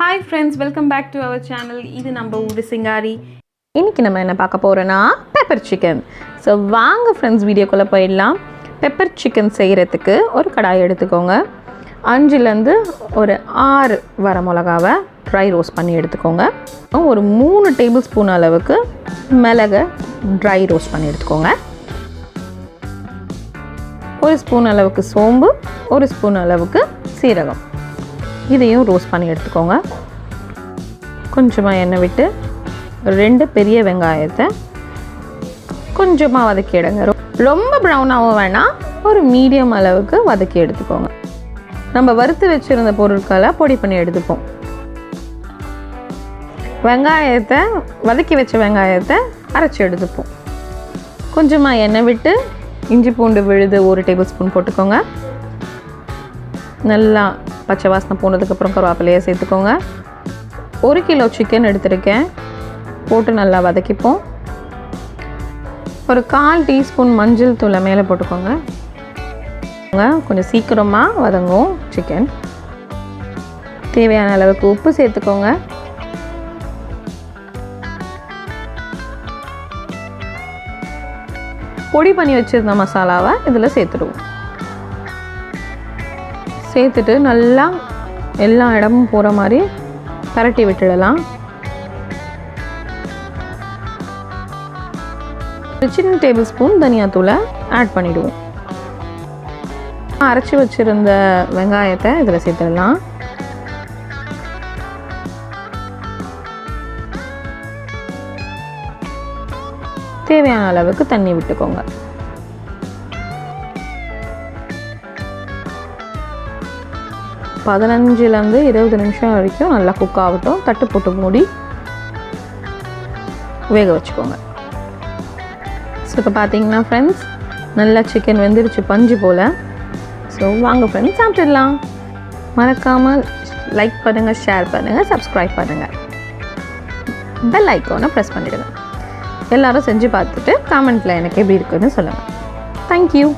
Hi friends welcome back to our channel இது நம்ம ஊரு சிங்காரி. இன்றைக்கி நம்ம என்ன பார்க்க போகிறோன்னா பெப்பர் சிக்கன் ஸோ வாங்க ஃப்ரெண்ட்ஸ் வீடியோக்குள்ளே போயிடலாம். பெப்பர் சிக்கன் செய்கிறதுக்கு ஒரு கடாய் எடுத்துக்கோங்க. அஞ்சுலேருந்து ஒரு ஆறு வர மிளகாவை ட்ரை ரோஸ்ட் பண்ணி எடுத்துக்கோங்க. ஒரு மூணு டேபிள் ஸ்பூன் அளவுக்கு மிளகை ட்ரை ரோஸ்ட் பண்ணி எடுத்துக்கோங்க. ஒரு ஸ்பூன் அளவுக்கு சோம்பு ஒரு ஸ்பூன் அளவுக்கு சீரகம். இதையும் ரோஸ்ட் பண்ணி எடுத்துக்கோங்க. கொஞ்சமாக எண்ணெய் விட்டு ரெண்டு பெரிய வெங்காயத்தை கொஞ்சமாக வதக்கி எடுங்க. ரொம்ப ப்ரௌனாகவும் வேணாம். ஒரு மீடியம் அளவுக்கு வதக்கி எடுத்துக்கோங்க. நம்ம வறுத்து வச்சுருந்த பொருட்களை பொடி பண்ணி எடுத்துப்போம். வெங்காயத்தை வதக்கி வச்ச வெங்காயத்தை அரைச்சி எடுத்துப்போம். கொஞ்சமாக எண்ணெய் விட்டு இஞ்சி பூண்டு விழுது ஒரு டேபிள் ஸ்பூன் போட்டுக்கோங்க. நல்லா பச்சை வாசனை போனதுக்கப்புறம் கருவேப்பிலையை சேர்த்துக்கோங்க. ஒரு கிலோ சிக்கன் எடுத்திருக்கேன். போட்டு நல்லா வதக்கிப்போம். ஒரு கால் டீஸ்பூன் மஞ்சள் தூளை மேலே போட்டுக்கோங்க. கொஞ்சம் சீக்கிரமாக வதங்கும் சிக்கன் தேவையான அளவுக்கு உப்பு சேர்த்துக்கோங்க. பொடி பண்ணி வச்சிருந்த மசாலாவை இதில் சேர்த்துடுவோம். சேர்த்துட்டு நல்லா எல்லா இடமும் போகிற மாதிரி பரட்டி விட்டுடலாம். ஒரு சின்ன டேபிள் ஸ்பூன் தனியாத்தூளை ஆட் பண்ணிவிடுவோம் அரைச்சி வச்சுருந்த வெங்காயத்தை இதில் சேர்த்துடலாம். தேவையான அளவுக்கு தண்ணி விட்டுக்கோங்க. பதினஞ்சுலேருந்து இருபது நிமிஷம் வரைக்கும் நல்லா குக் ஆகட்டும். தட்டு போட்டு மூடி வேக வச்சுக்கோங்க. ஸோ இப்போ பார்த்தீங்கன்னா ஃப்ரெண்ட்ஸ் நல்லா சிக்கன் வெந்துருச்சு பஞ்சு போல். ஸோ வாங்க ஃப்ரெண்ட்ஸ் சாப்பிட்டுடலாம். மறக்காமல் லைக் பண்ணுங்கள் ஷேர் பண்ணுங்கள் சப்ஸ்கிரைப் பண்ணுங்கள் பெல் ஐக்கோனை ப்ரெஸ் பண்ணிவிடுங்க எல்லாரும் செஞ்சு பார்த்துட்டு காமெண்ட்டில் எனக்கு எப்படி இருக்குன்னு சொல்லுங்கள் தேங்க்யூ